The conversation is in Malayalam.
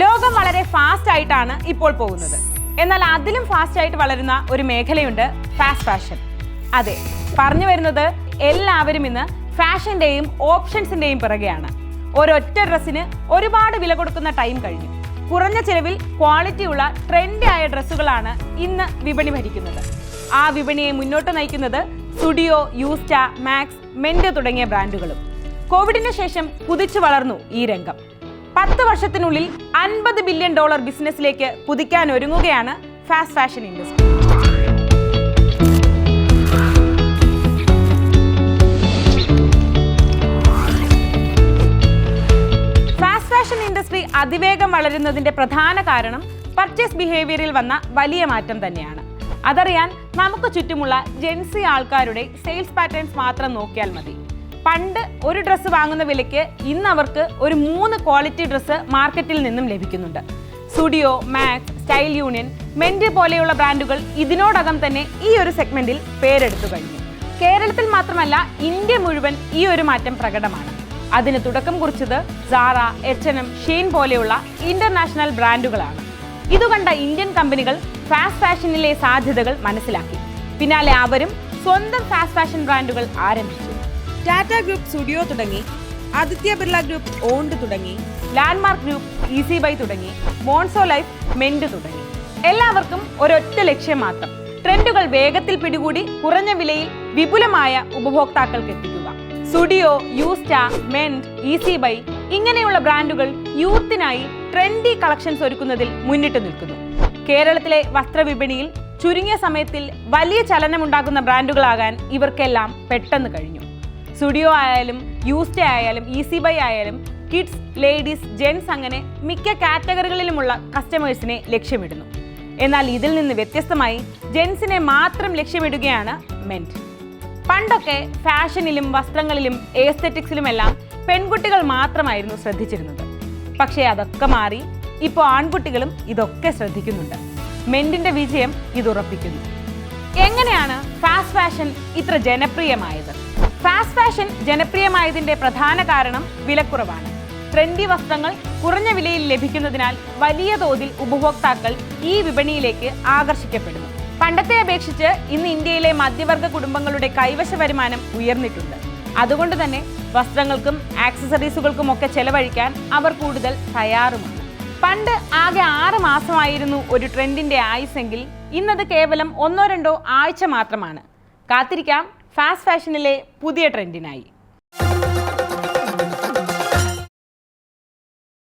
ലോകം വളരെ ഫാസ്റ്റ് ആയിട്ടാണ് ഇപ്പോൾ പോകുന്നത്. എന്നാൽ അതിലും ഫാസ്റ്റ് ആയിട്ട് വളരുന്ന ഒരു മേഖലയുണ്ട് ഫാസ്റ്റ് ഫാഷൻ അതെ പറഞ്ഞു വരുന്നത് എല്ലാവരും ഇന്ന് ഫാഷന്റെയും ഓപ്ഷൻസിന്റെയും പിറകെയാണ്. ഒരൊറ്റ ഡ്രസ്സിന് ഒരുപാട് വില കൊടുക്കുന്ന ടൈം കഴിഞ്ഞു. കുറഞ്ഞ ചിലവിൽ ക്വാളിറ്റിയുള്ള ട്രെൻഡി ആയ ഡ്രസ്സുകളാണ് ഇന്ന് വിപണി ഭരിക്കുന്നത്. ആ വിപണിയെ മുന്നോട്ട് നയിക്കുന്നത് സ്റ്റുഡിയോ യൂസ്റ്റ മാക്സ് മെൻഡ് തുടങ്ങിയ ബ്രാൻഡുകളും കോവിഡിന് ശേഷം കുതിച്ചു വളർന്നു ഈ രംഗം. പത്ത് വർഷത്തിനുള്ളിൽ അൻപത് ബില്യൺ ഡോളർ ബിസിനസ്സിലേക്ക് പുതിക്കാൻ ഒരുങ്ങുകയാണ് fast fashion industry. Fast fashion industry അതിവേഗം വളരുന്നതിന്റെ പ്രധാന കാരണം പർച്ചേസ് ബിഹേവിയറിൽ വന്ന വലിയ മാറ്റം തന്നെയാണ്. അതറിയാൻ നമുക്ക് ചുറ്റുമുള്ള ജെൻസി ആൾക്കാരുടെ സെയിൽസ് പാറ്റേൺസ് മാത്രം നോക്കിയാൽ മതി. പണ്ട് ഒരു ഡ്രസ്സ് വാങ്ങുന്ന വിലയ്ക്ക് ഇന്ന് അവർക്ക് ഒരു മൂന്ന് ക്വാളിറ്റി ഡ്രസ്സ് മാർക്കറ്റിൽ നിന്നും ലഭിക്കുന്നുണ്ട്. സ്റ്റുഡിയോ മാക്സ് സ്റ്റൈൽ യൂണിയൻ മെൻഡ് പോലെയുള്ള ബ്രാൻഡുകൾ ഇതിനോടകം തന്നെ ഈ ഒരു സെഗ്മെന്റിൽ പേരെടുത്തു കഴിഞ്ഞു. കേരളത്തിൽ മാത്രമല്ല ഇന്ത്യ മുഴുവൻ ഈ ഒരു മാറ്റം പ്രകടമാണ്. അതിന് തുടക്കം കുറിച്ചത് Zara H N M Shein പോലെയുള്ള ഇന്റർനാഷണൽ ബ്രാൻഡുകളാണ് ഇത് കണ്ട ഇന്ത്യൻ കമ്പനികൾ ഫാസ്റ്റ് ഫാഷനിലെ സാധ്യതകൾ മനസ്സിലാക്കി. പിന്നാലെ അവരും സ്വന്തം ഫാസ്റ്റ് ഫാഷൻ ബ്രാൻഡുകൾ ആരംഭിച്ചു. ടാറ്റ ഗ്രൂപ്പ് സ്റ്റുഡിയോ തുടങ്ങി ആദിത്യ ബിർള ഗ്രൂപ്പ് ഓണ്ട് തുടങ്ങി ലാൻഡ്മാർക്ക് ഗ്രൂപ്പ് ഈസി ബൈ തുടങ്ങി മോൺസോ ലൈഫ് മെൻഡ് തുടങ്ങി. എല്ലാവർക്കും ഒരൊറ്റ ലക്ഷ്യം മാത്രം ട്രെൻഡുകൾ വേഗത്തിൽ പിടികൂടി കുറഞ്ഞ വിലയിൽ വിപുലമായ ഉപഭോക്താക്കൾക്ക് എത്തിക്കുക. സ്റ്റുഡിയോ യൂസ്റ്റ മെൻഡ് ഈസി ബൈ ഇങ്ങനെയുള്ള ബ്രാൻഡുകൾ യൂത്തിനായി ട്രെൻഡി കളക്ഷൻസ് ഒരുക്കുന്നതിൽ മുന്നിട്ട് നിൽക്കുന്നു. കേരളത്തിലെ വസ്ത്രവിപണിയിൽ ചുരുങ്ങിയ സമയത്തിൽ വലിയ ചലനമുണ്ടാക്കുന്ന ബ്രാൻഡുകളാകാൻ ഇവർക്കെല്ലാം പെട്ടെന്ന് കഴിഞ്ഞു. സ്റ്റുഡിയോ ആയാലും യൂസ്റ്റേ ആയാലും ഈസി ബൈ ആയാലും കിഡ്സ് ലേഡീസ് ജെൻസ് അങ്ങനെ മിക്ക കാറ്റഗറികളിലുമുള്ള കസ്റ്റമേഴ്സിനെ ലക്ഷ്യമിടുന്നു. എന്നാൽ ഇതിൽ നിന്ന് വ്യത്യസ്തമായി ജെൻസിനെ മാത്രം ലക്ഷ്യമിടുകയാണ് മെന്റ് പണ്ടൊക്കെ ഫാഷനിലും വസ്ത്രങ്ങളിലും എസ്തെറ്റിക്സിലുമെല്ലാം പെൺകുട്ടികൾ മാത്രമായിരുന്നു ശ്രദ്ധിച്ചിരുന്നത്. പക്ഷേ അതൊക്കെ മാറി ഇപ്പോൾ ആൺകുട്ടികളും ഇതൊക്കെ ശ്രദ്ധിക്കുന്നുണ്ട്. മെന്റിന്റെ വിജയം ഇതുറപ്പിക്കുന്നു എങ്ങനെയാണ് ഫാസ്റ്റ് ഫാഷൻ ഇത്ര ജനപ്രിയമായത്? ഫാസ്റ്റ് ഫാഷൻ ജനപ്രിയമായതിന്റെ പ്രധാന കാരണം വിലക്കുറവാണ്. ട്രെൻഡി വസ്ത്രങ്ങൾ കുറഞ്ഞ വിലയിൽ ലഭിക്കുന്നതിനാൽ വലിയ തോതിൽ ഉപഭോക്താക്കൾ ഈ വിപണിയിലേക്ക് ആകർഷിക്കപ്പെടുന്നു. പണ്ടത്തെ അപേക്ഷിച്ച് ഇന്ന് ഇന്ത്യയിലെ മധ്യവർഗ കുടുംബങ്ങളുടെ കൈവശ വരുമാനം ഉയർന്നിട്ടുണ്ട്. അതുകൊണ്ട് തന്നെ വസ്ത്രങ്ങൾക്കും ആക്സസറീസുകൾക്കും ഒക്കെ ചെലവഴിക്കാൻ അവർ കൂടുതൽ തയ്യാറുമാണ്. പണ്ട് ആകെ ആറ് മാസമായിരുന്നു ഒരു ട്രെൻഡിന്റെ ആയുസെങ്കിൽ ഇന്നത് കേവലം ഒന്നോ രണ്ടോ ആഴ്ച മാത്രമാണ്. കാത്തിരിക്കാം ഫാസ്റ്റ് ഫാഷനിലെ പുതിയ ട്രെൻഡിനായി.